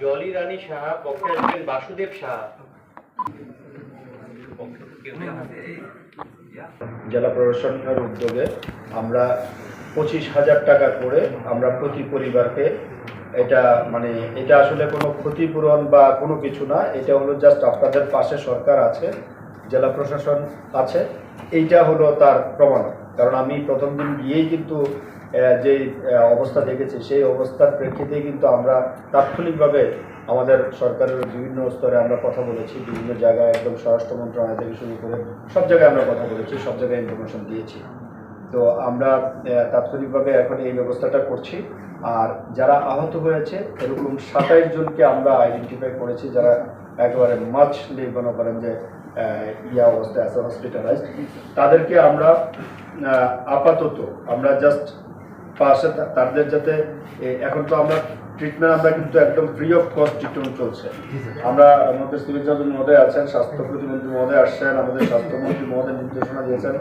জলি রানী সাহা পক্ষে আসবেন বাসুদেব সাহা। জেলা প্রশাসনের উদ্যোগে আমরা পঁচিশ হাজার টাকা করে আমরা প্রতি পরিবারকে এটা মানে এটা আসলে কোনো ক্ষতিপূরণ বা কোনো কিছু না এটা হলো জাস্ট আপনাদের পাশে সরকার আছে জেলা প্রশাসন আছে এইটা হলো তার প্রমাণ। কারণ আমি প্রথম দিন গিয়েই কিন্তু যেই অবস্থা দেখেছি, সেই অবস্থার প্রেক্ষিতেই কিন্তু আমরা তাৎক্ষণিকভাবে আমাদের সরকারের বিভিন্ন স্তরে আমরা কথা বলেছি, বিভিন্ন জায়গায় একদম স্বরাষ্ট্র মন্ত্রণালয় থেকে শুরু করে সব জায়গায় আমরা কথা বলেছি, সব জায়গায় ইনফরমেশন দিয়েছি। তো আমরা তাৎক্ষণিকভাবে এখন এই ব্যবস্থাটা করছি। আর যারা আহত হয়েছে, এরকম সাতাইশ জনকে আমরা আইডেন্টিফাই করেছি, যারা একেবারে মাছলি মনে করেন যে ইয়া অবস্থায় আছে হসপিটালাইজড তাদেরকে আমরা আপাতত আমরা জাস্ট পাশে তাদের যাতে এখন তো আমরা ট্রিটমেন্ট আমরা কিন্তু একদম ফ্রি অফ কস্ট ট্রিটমেন্ট চলছে। আমরা আমাদের সিভিল সার্জন মহোদয় আছেন স্বাস্থ্য প্রতিমন্ত্রী মহোদয় আসছেন আমাদের স্বাস্থ্যমন্ত্রী মহোদয় নির্দেশনা দিয়েছেন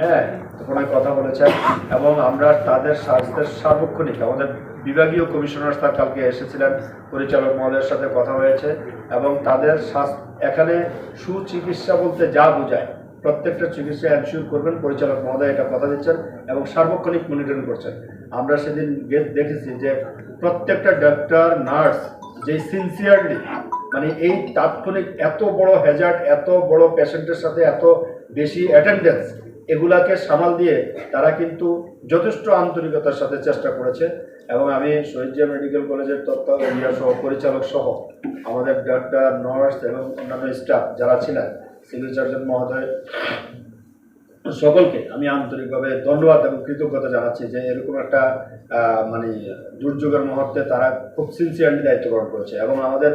হ্যাঁ তখন কথা বলেছেন এবং আমরা তাদের স্বাস্থ্যের সার্বক্ষণিক আমাদের বিভাগীয় কমিশনার স্যার কালকে এসেছিলেন, পরিচালক মহোদয়ের সাথে কথা হয়েছে এবং তাদের এখানে সুচিকিৎসা বলতে যা বোঝায়, প্রত্যেকটা চিকিৎসা এনশিওর করবেন, পরিচালক মহোদয় এটা কথা দিচ্ছেন এবং সার্বক্ষণিক মনিটরিং করছেন। আমরা সেদিন দেখেছি যে প্রত্যেকটা ডাক্তার নার্স যে সিনসিয়ারলি মানে এই তাৎক্ষণিক এত বড় হ্যাজার্ড এত বড় পেশেন্টের সাথে এত বেশি অ্যাটেন্ডেন্স এগুলাকে সামাল দিয়ে তারা কিন্তু যথেষ্ট আন্তরিকতার সাথে চেষ্টা করেছে এবং আমি শহীদ জিয়া মেডিকেল কলেজের তত্ত্ব ইয়া সহ পরিচালক সহ আমাদের ডাক্তার, নার্স এবং অন্যান্য স্টাফ যারা ছিলেন, সিভিল সার্জন মহোদয়, সকলকে আমি আন্তরিকভাবে ধন্যবাদ এবং কৃতজ্ঞতা জানাচ্ছি যে এরকম একটা মানে দুর্যোগের মুহূর্তে তারা খুব সিনসিয়ারলি দায়িত্ব পালন করেছে এবং আমাদের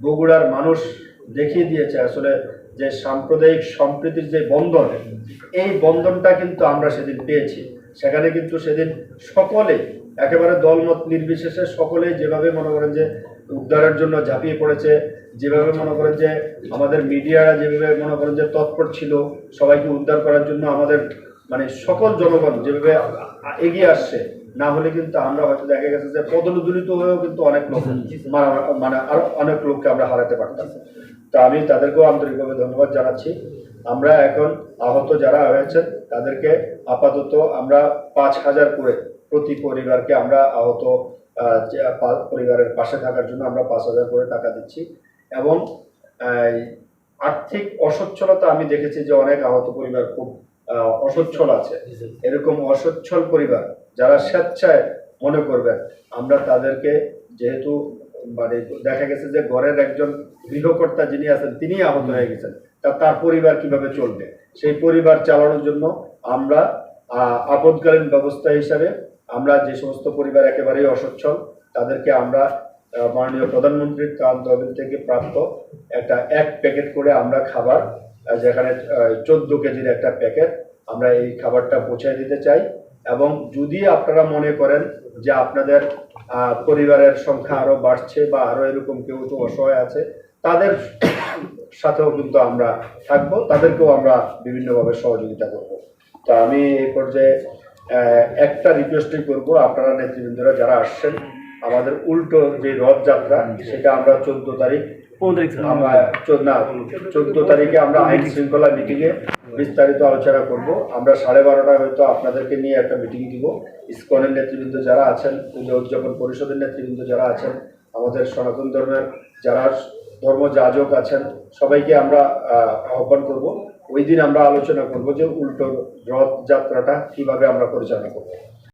বগুড়ার মানুষ দেখিয়ে দিয়েছে আসলে যে সাম্প্রদায়িক সম্প্রীতির যে বন্ধন এই বন্ধনটা কিন্তু আমরা সেদিন পেয়েছি। সেখানে কিন্তু সেদিন সকলে একেবারে দলমত নির্বিশেষে সকলে যেভাবে মনে করেন যে উদ্ধারের জন্য ঝাঁপিয়ে পড়েছে যেভাবে মনে করেন যে আমাদের মিডিয়ারা যেভাবে মনে করেন যে তৎপর ছিল সবাইকে উদ্ধার করার জন্য আমাদের মানে সকল জনগণ যেভাবে এগিয়ে আসছে না হলে কিন্তু আমরা হয়তো দেখা গেছে যে পদদলিত হয়েও কিন্তু অনেক লোক মানে আরও অনেক লোককে আমরা হারাতে পারতাম। তো আমি তাদেরকেও আন্তরিকভাবে ধন্যবাদ জানাচ্ছি। আমরা এখন আহত যারা হয়েছেন, তাদেরকে আপাতত আমরা পাঁচ হাজার করে প্রতি পরিবারকে আমরা আহত পরিবারের পাশে থাকার জন্য আমরা পাঁচ হাজার করে টাকা দিচ্ছি। এবং আর্থিক অসচ্ছলতা আমি দেখেছি যে অনেক আহত পরিবার খুব অসচ্ছল আছে। এরকম অসচ্ছল পরিবার যারা স্বেচ্ছায় মনে করবেন, আমরা তাদেরকে যেহেতু মানে দেখা গেছে যে ঘরের একজন গৃহকর্তা যিনি আছেন, তিনি আহত হয়ে গেছেন। তা তার পরিবার কীভাবে চলবে? সেই পরিবার চালানোর জন্য আমরা আপদকালীন ব্যবস্থা হিসাবে আমরা যে সমস্ত পরিবার একেবারেই অসচ্ছল, তাদেরকে আমরা মাননীয় প্রধানমন্ত্রীর ত্রাণ তহবিল থেকে প্রাপ্ত একটা এক প্যাকেট করে আমরা খাবার যেখানে চোদ্দ কেজির একটা প্যাকেট আমরা এই খাবারটা পৌঁছে দিতে চাই। এবং যদি আপনারা মনে করেন যে আপনাদের পরিবারের সংখ্যা আরও বাড়ছে বা আরও এরকম কেউ তো অসহায় আছে, তাদের সাথেও কিন্তু আমরা থাকব, তাদেরকেও আমরা বিভিন্নভাবে সহযোগিতা করব। তা আমি এই পর্যায়ে একটা রিকোয়েস্টই করব আপনারা নেতৃবৃন্দরা যারা আসছেন, আমাদের উল্টো যে রথযাত্রা, সেটা আমরা চোদ্দ তারিখ চোদ্দ তারিখে আমরা আইন শৃঙ্খলা মিটিংয়ে বিস্তারিত আলোচনা করব। আমরা সাড়ে বারোটায় হয়তো আপনাদেরকে নিয়ে একটা মিটিং নেতৃবৃন্দ যারা আছেন, পুজো উদযাপন পরিষদের নেতৃবৃন্দ যারা আছেন, আমাদের সনাতন ধর্মের যারা ধর্ম যাজক আছেন, সবাইকে আমরা আহ্বান করব। ওই দিন আমরা আলোচনা করব যে উল্টো রথযাত্রাটা কীভাবে আমরা পরিচালনা করব।